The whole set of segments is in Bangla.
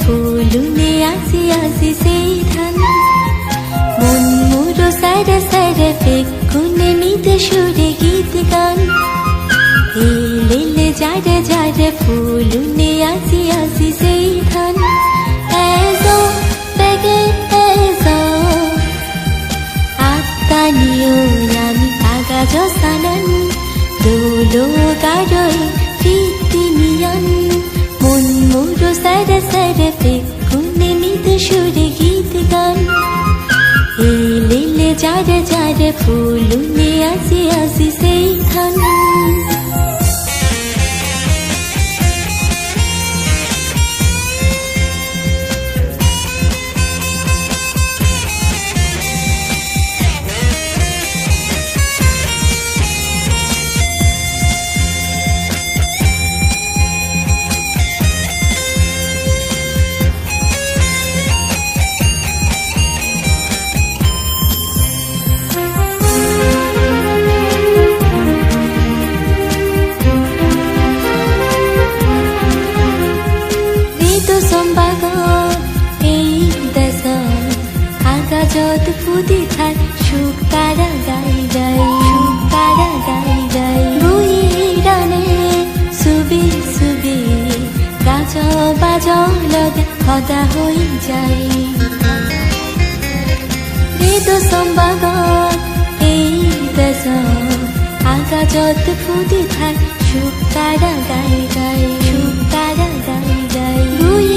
ফুলুনে আসি আসি সেই ধান মন মুরো সাইডে সাইডে ফেক কুনে মিতে সুরে গীত গান এই লিলে যারে যারে ফুলুনে আসি আসি সেই ধান এজো বেগে এজো আত্মা নিও আমি কাগজ সানান দোলো গাড়ই ফিতি নিয়ন মন মোরো সাইডে ফেকুনে নিতে সুরে গীত গান। এই লিলে যারে ফুলুনে আসি আসি সেই ধান আকাশত ফুটি থাই সুখ তারা গাই গাই সুখ তারা গাই গাই বুই ডানে সুবি সুবি গাছ বাজ লগে সদা হৈ যায়। ঋতু সম্বাগ এই দেশ আকাশত ফুটি থাই সুখ তারা গাই গাই সুখ তারা গাই গাই বুই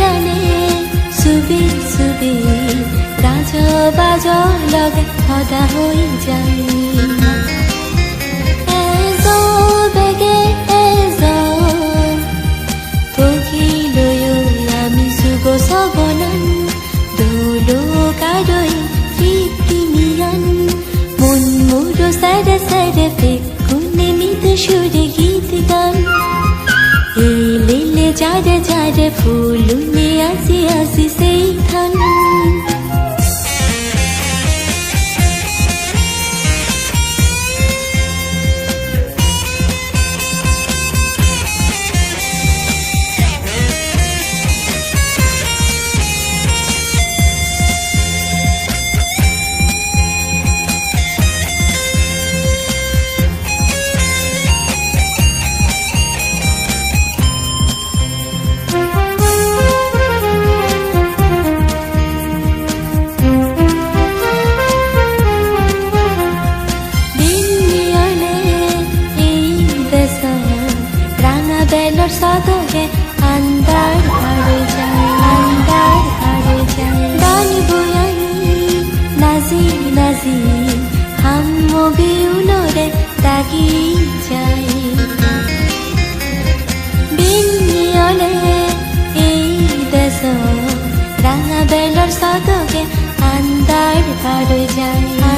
ডানে সুবি সুবি গাছ বাজ লগে সদা হৈ যায় বেগে পখিলৈও আমি শুভ সবনান দোলো কারই ফিতি নিয়ন মন মোরো সাইডে সাইডে ফেকুনে নিতে সুরে গীত গান। এই লিলে যারে যারে ফুলুনে আসি আসি সেই ধান যায় বিনিয়নে এই দেশ রাঙা বেলর সদগে আন্দার হারে যায়।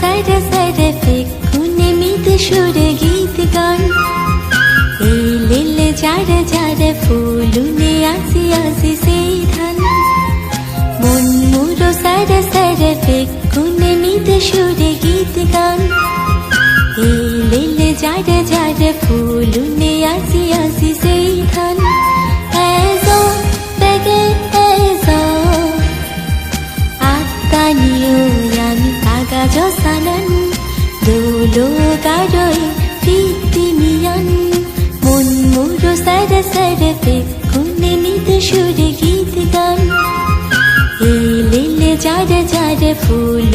সাইডে সাইডে ফেকুনে মিতে সুরে গীত গান। এই লিলে যারে যারে ফুলুনে আসি আসি সেই ধান। মন মুরো সাইডে সাইডে ফেকুনে মিতে সুরে গীত গান। এই লিলে যারে যারে ফুলুনে সাইডে ফেকুনে নিতে সুরে গীত গান। এই লিলে যারে যারে ধান